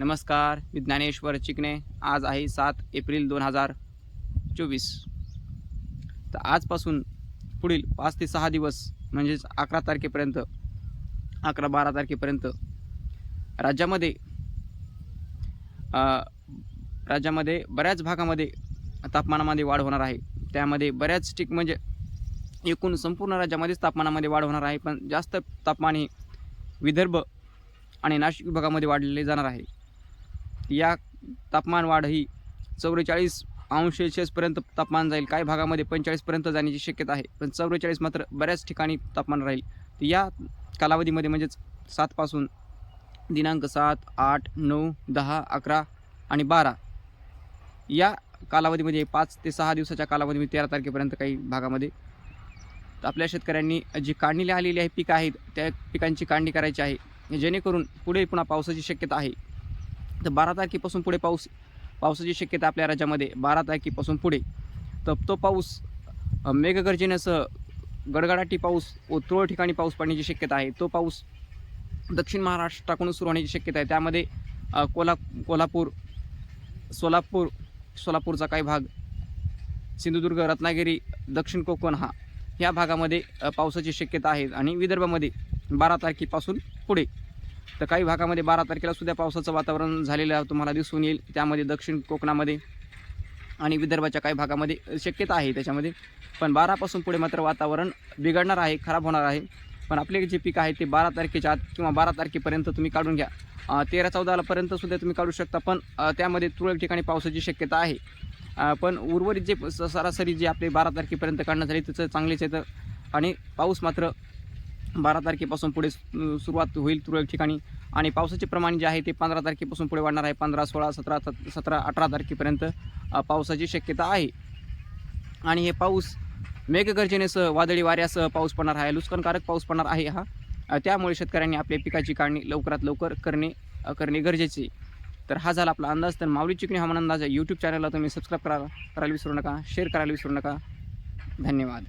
नमस्कार मी ज्ञानेश्वर चिकणे आज आहे सात एप्रिल दोन हजार चोवीस. तर आजपासून पुढील पाच ते सहा दिवस म्हणजेच अकरा तारखेपर्यंत अकरा बारा तारखेपर्यंत राज्यामध्ये राज्यामध्ये बऱ्याच भागामध्ये तापमानामध्ये वाढ होणार आहे. त्यामध्ये बऱ्याच ठिक म्हणजे एकूण संपूर्ण राज्यामध्येच तापमानामध्ये वाढ होणार आहे पण जास्त तापमान हे विदर्भ आणि नाशिक विभागामध्ये वाढले जाणार आहे. या तापमान वाढ ही चौवेचाळीस अंश सेल्सिअसपर्यंत तापमान जाईल. काही भागामध्ये पंचेचाळीसपर्यंत जाण्याची शक्यता आहे. पण चौवेचाळीस मात्र बऱ्याच ठिकाणी तापमान राहील. तर या कालावधीमध्ये म्हणजेच सातपासून दिनांक सात आठ नऊ दहा अकरा आणि बारा या कालावधीमध्ये पाच ते सहा दिवसाच्या कालावधीमध्ये तेरा तारखेपर्यंत काही भागामध्ये तर आपल्या शेतकऱ्यांनी जी काढणीला आलेली आहे पिकं आहेत त्या पिकांची काढणी करायची आहे. जेणेकरून पुढे पुन्हा पावसाची शक्यता आहे. तर बारा तारखेपासून पुढे पाऊस पावसाची शक्यता आपल्या राज्यामध्ये बारा तारखेपासून पुढे. तर तो पाऊस मेघगर्जनेसह गडगडाटी पाऊस व तुरळक ठिकाणी पाऊस पडण्याची शक्यता आहे. तो पाऊस दक्षिण महाराष्ट्राकडून सुरू होण्याची शक्यता आहे. त्यामध्ये कोल्हा कोल्हापूर सोलापूर सोलापूरचा काही भाग सिंधुदुर्ग रत्नागिरी दक्षिण कोकण हा ह्या भागामध्ये पावसाची शक्यता आहे. आणि विदर्भामध्ये बारा तारखेपासून पुढे. तर काही भागामध्ये बारा तारखेला सुद्धा पावसाचं वातावरण झालेलं तुम्हाला दिसून येईल. त्यामध्ये दक्षिण कोकणामध्ये आणि विदर्भाच्या काही भागामध्ये शक्यता आहे त्याच्यामध्ये. पण बारापासून पुढे मात्र वातावरण बिघडणार आहे खराब होणार आहे. पण आपले जे पीक आहे ते बारा तारखेच्या आत किंवा बारा तारखेपर्यंत तुम्ही काढून घ्या. तेरा चौदालापर्यंत सुद्धा तुम्ही काढू शकता पण त्यामध्ये तुरळक ठिकाणी पावसाची शक्यता आहे. पण उर्वरित जे सरासरी जे आपले बारा तारखेपर्यंत काढण्यात झाले त्याचं चांगलेच येतं आणि पाऊस मात्र बारा तारखेपासून पुढे सु- सुरुवात होईल तुरळक ठिकाणी. आणि पावसाचे प्रमाण जे आहे ते पंधरा तारखेपासून पुढे वाढणार आहे. पंधरा सोळा सतरा सतरा अठरा तारखेपर्यंत पावसाची शक्यता आहे. आणि हे पाऊस मेघगर्जनेसह वादळी वाऱ्यासह पाऊस पडणार आहे. नुकसानकारक पाऊस पडणार आहे हा. त्यामुळे शेतकऱ्यांनी आपल्या पिकाची काढणी लवकरात लवकर करणे करणे गरजेचे. तर हा झाला आपला अंदाज. तर माऊली चिकणी हवामान अंदाज यूट्यूब चॅनलला तुम्ही सबस्क्राईब करा करायला विसरू नका. शेअर करायला विसरू नका. धन्यवाद.